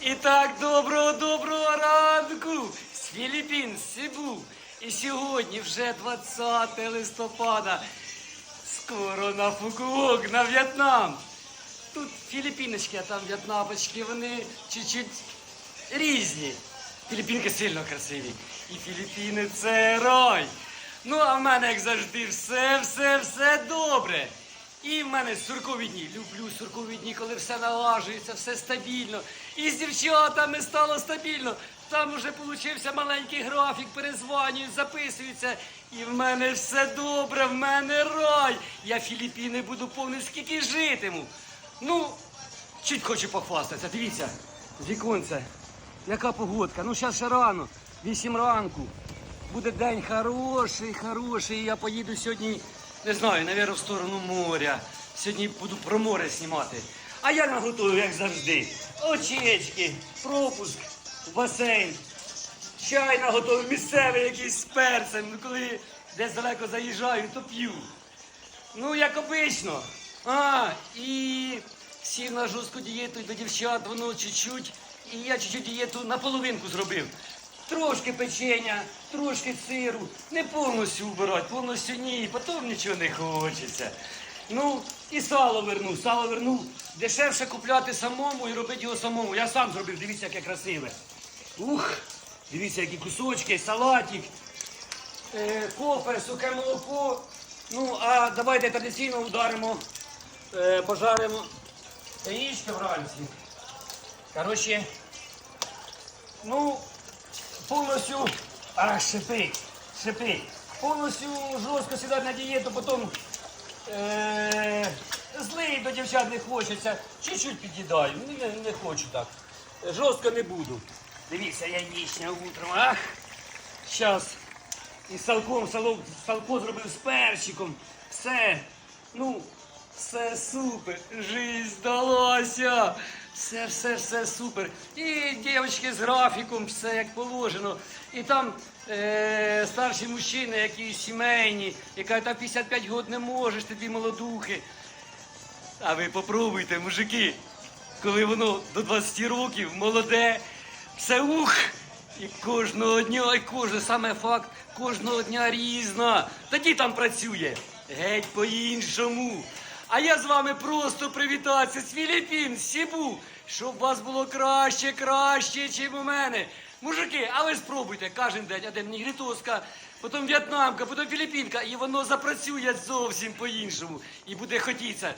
І так, доброго доброго ранку! З Філіппін, з Сибу. І сьогодні вже 20 листопада. Скоро на Фукуок, на В'єтнам. Тут філіппіночки, а там в'єтнамочки, вони чуть-чуть різні. Філіппінки сильно красиві. І Філіппіни це рай. Ну, а в мене, як завжди, все, все, все добре. І в мене суркові дні. Люблю суркові дні, коли все налажується, все стабільно. І з дівчатами стало стабільно. Там вже получився маленький графік, перезванюють, записуються. І в мене все добре, в мене рай. Я Філіппіни буду повний скільки житиму. Ну, чуть хочу похвастатися. Дивіться, з віконця. Яка погодка? Ну, зараз ще рано, 8 ранку. Буде день хороший, хороший. Я поїду сьогодні, не знаю, навірно, в сторону моря. Сьогодні буду про море знімати. А я наготую, як завжди. Очечки, пропуск, басейн. Чай наготовив місцевий якийсь з перцем. Ну, коли десь далеко заїжджаю, то п'ю. Ну, як обично. А, і сів на жорстку дієту до дівчат, воно чуть-чуть. І я чуть-чуть дієту наполовинку зробив. Трошки печення, трошки сиру. Не повністю вбирати, повністю ні, потім нічого не хочеться. Ну, і сало вернув, сало вернув. Дешевше купляти самому і робити його самому. Я сам зробив, дивіться, яке красиве. Ух, дивіться, які кусочки, салатик е, кофе, сухе молоко. Ну, а давайте традиційно ударимо, е, пожаримо яєчко вранці. Коротше, ну, повністю. А, шипить, шипить. Повністю жорстко сідати на дієту, потім е, злий до дівчат не хочеться. Чуть-чуть під'їдаю, не, не хочу так. Жорстко не буду. Дивіться, я яєчня утром. Ах, Щас. І салком, сало, салко зробив з перчиком. Все. Ну, все супер. Жизнь здалася. Все, все, все супер. І дівчатки з графіком, все як положено. І там е, старші мужчини, які сімейні, яка там 55 років не можеш, тобі молодухи. А ви попробуйте, мужики, коли воно до 20 років, молоде, все ух! І кожного дня, і кожен саме факт, кожного дня різна. Тоді там працює. Геть по-іншому. А я з вами просто привітатися з Філіппін, з Сібу, щоб вас було краще, краще, чим у мене. Мужики, а ви спробуйте кожен день, а день нігрітоска, потім в'єтнамка, потім філіппінка, і воно запрацює зовсім по-іншому. І буде хотіться.